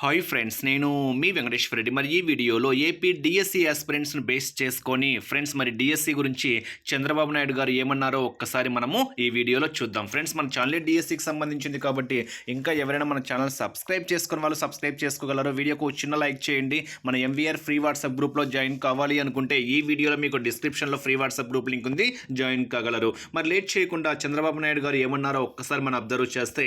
Hi friends నేను మీ వెంకటేశ్వర రెడ్డి. మరి ఈ వీడియోలో ఏపీ డిఎస్సి ఆస్పిరెంట్స్ను బేస్ చేసుకొని ఫ్రెండ్స్ మరి డిఎస్సి గురించి చంద్రబాబు నాయుడు గారు ఏమన్నారో ఒక్కసారి మనము ఈ వీడియోలో చూద్దాం. ఫ్రెండ్స్ మన ఛానల్ డిఎస్సికి సంబంధించింది కాబట్టి ఇంకా ఎవరైనా మన ఛానల్ సబ్స్క్రైబ్ చేసుకుని వాళ్ళు సబ్స్క్రైబ్ చేసుకోగలరు వీడియోకు చిన్న లైక్ చేయండి. మన ఎంవీఆర్ ఫ్రీ వాట్సాప్ గ్రూప్లో జాయిన్ కావాలి అనుకుంటే ఈ వీడియోలో మీకు డిస్క్రిప్షన్లో ఫ్రీ వాట్సాప్ గ్రూప్ లింక్ ఉంది జాయిన్ కాగలరు. మరి లేట్ చేయకుండా చంద్రబాబు నాయుడు గారు ఏమన్నారో ఒక్కసారి మనం అబ్జర్వ్ చేస్తే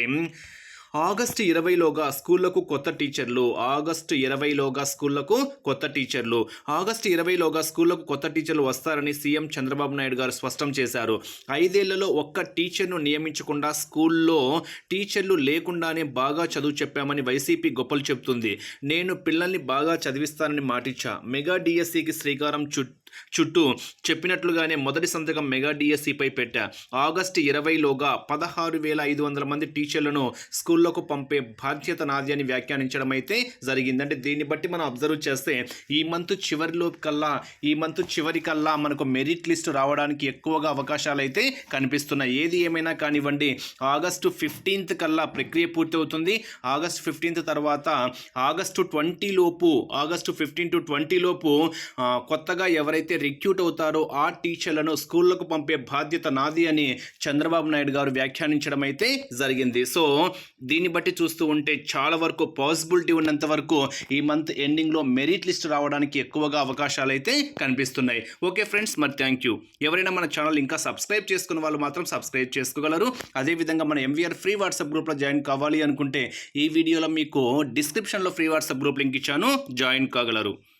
ఆగస్టు ఇరవైలోగా స్కూళ్ళకు కొత్త టీచర్లు ఆగస్టు ఇరవైలోగా స్కూళ్ళకు కొత్త టీచర్లు ఆగస్టు ఇరవైలోగా స్కూళ్ళకు కొత్త టీచర్లు వస్తారని సీఎం చంద్రబాబు నాయుడు గారు స్పష్టం చేశారు. ఐదేళ్ళలో ఒక్క టీచర్ను నియమించకుండా స్కూల్లో టీచర్లు లేకుండానే బాగా చదువు చెప్పామని వైసీపీ గొప్పలు చెబుతుంది. నేను పిల్లల్ని బాగా చదివిస్తానని మాటిచ్చా. మెగా డిఎస్సికి శ్రీకారం చుట్టూ చుట్టూ చెప్పినట్లుగానే మొదటి సంతకం మెగా డిఎస్సిపై పెట్టా. ఆగస్టు ఇరవైలోగా పదహారు వేల ఐదు వందల మంది టీచర్లను స్కూళ్ళకు పంపే బాధ్యత నాది అని వ్యాఖ్యానించడం అయితే జరిగిందంటే దీన్ని బట్టి మనం అబ్జర్వ్ చేస్తే ఈ మంత్ చివరిలో కల్లా ఈ మంత్ చివరి కల్లా మనకు మెరిట్ లిస్ట్ రావడానికి ఎక్కువగా అవకాశాలు అయితే కనిపిస్తున్నాయి. ఏది ఏమైనా కానివ్వండి ఆగస్టు ఫిఫ్టీన్త్ కల్లా ప్రక్రియ పూర్తవుతుంది. ఆగస్టు ఫిఫ్టీన్త్ తర్వాత ఆగస్టు ట్వంటీ లోపు ఆగస్టు ఫిఫ్టీన్ టు ట్వంటీ లోపు కొత్తగా ఎవరైతే రిక్రూట్ అవుతారో ఆ టీచర్లను స్కూళ్ళకు పంపే బాధ్యత నాది అని చంద్రబాబు నాయుడు గారు వ్యాఖ్యానించడం అయితే జరిగింది. సో దీన్ని బట్టి చూస్తూ ఉంటే చాలా వరకు పాసిబిలిటీ ఉన్నంత వరకు ఈ మంత్ ఎండింగ్లో మెరిట్ లిస్ట్ రావడానికి ఎక్కువగా అవకాశాలు అయితే కనిపిస్తున్నాయి. ఓకే ఫ్రెండ్స్ మరి థ్యాంక్ యూ. ఎవరైనా మన ఛానల్ ఇంకా సబ్స్క్రైబ్ చేసుకున్న వాళ్ళు మాత్రం సబ్స్క్రైబ్ చేసుకోగలరు. అదేవిధంగా మన ఎంవీఆర్ ఫ్రీ వాట్సాప్ గ్రూప్లో జాయిన్ కావాలి అనుకుంటే ఈ వీడియోలో మీకు డిస్క్రిప్షన్లో ఫ్రీ వాట్సాప్ గ్రూప్ లింక్ ఇచ్చాను. జాయిన్ కాగలరు.